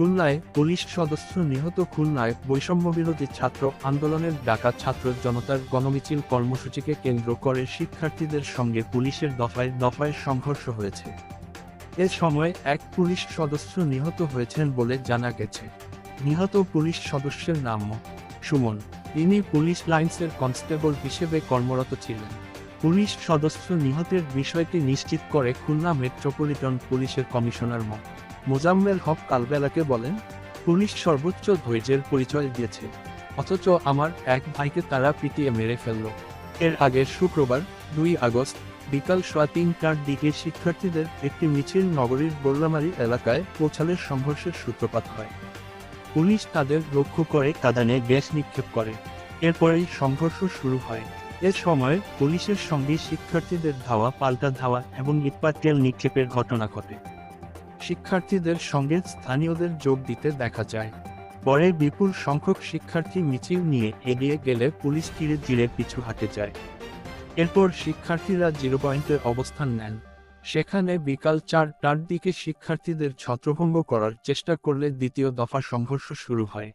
খুলনায় পুলিশ সদস্য নিহত খুলনায় বৈষম্যবিরোধী ছাত্র আন্দোলনের ডাকা ছাত্র জনতার গণমিছিল কর্মসূচিকে কেন্দ্র করে শিক্ষার্থীদের সঙ্গে পুলিশের দফায় দফায় সংঘর্ষ হয়েছে। এ সময় এক পুলিশ সদস্য নিহত হয়েছেন বলে জানা গেছে। নিহত পুলিশ সদস্যের নাম সুমন। তিনি পুলিশ লাইন্সের কনস্টেবল হিসেবে কর্মরত ছিলেন। পুলিশ সদস্য নিহতের বিষয়টি নিশ্চিত করে খুলনা মেট্রোপলিটন পুলিশের কমিশনার মো। মোজাম্মেল হক কালবেলাকে বলেন, পুলিশ সর্বোচ্চ ধৈর্যের পরিচয় দিয়েছে। অথচ আমার এক ভাইকে তারা পিটিয়ে মেরে ফেলল। এর আগে শুক্রবার, দুই আগস্ট, বিকাল সোয়া তিনটার দিকে শিক্ষার্থীদের একটি মিছিল নগরীর বল্লামারি এলাকায় পৌঁছালে সংঘর্ষের সূত্রপাত হয়। পুলিশ তাদের লক্ষ্য করে কাদানে গ্যাস নিক্ষেপ করে। এরপরেই সংঘর্ষ শুরু হয়। এ সময় পুলিশের সঙ্গে শিক্ষার্থীদের ধাওয়া, পাল্টা ধাওয়া এবং ইটপাটকেল নিক্ষেপের ঘটনা ঘটে। শিক্ষার্থীদের সঙ্গে স্থানীয়দের যোগ দিতে দেখা যায়। পরে বিপুল সংখ্যক শিক্ষার্থী মিছিল নিয়ে এগিয়ে গেলে পুলিশ ধীরে ধীরে পিছু হাঁটে যায়। এরপর শিক্ষার্থীরা জিরো পয়েন্টে অবস্থান নেন। সেখানে বিকাল চারটার দিকে শিক্ষার্থীদের ছত্রভঙ্গ করার চেষ্টা করলে দ্বিতীয় দফা সংঘর্ষ শুরু হয়।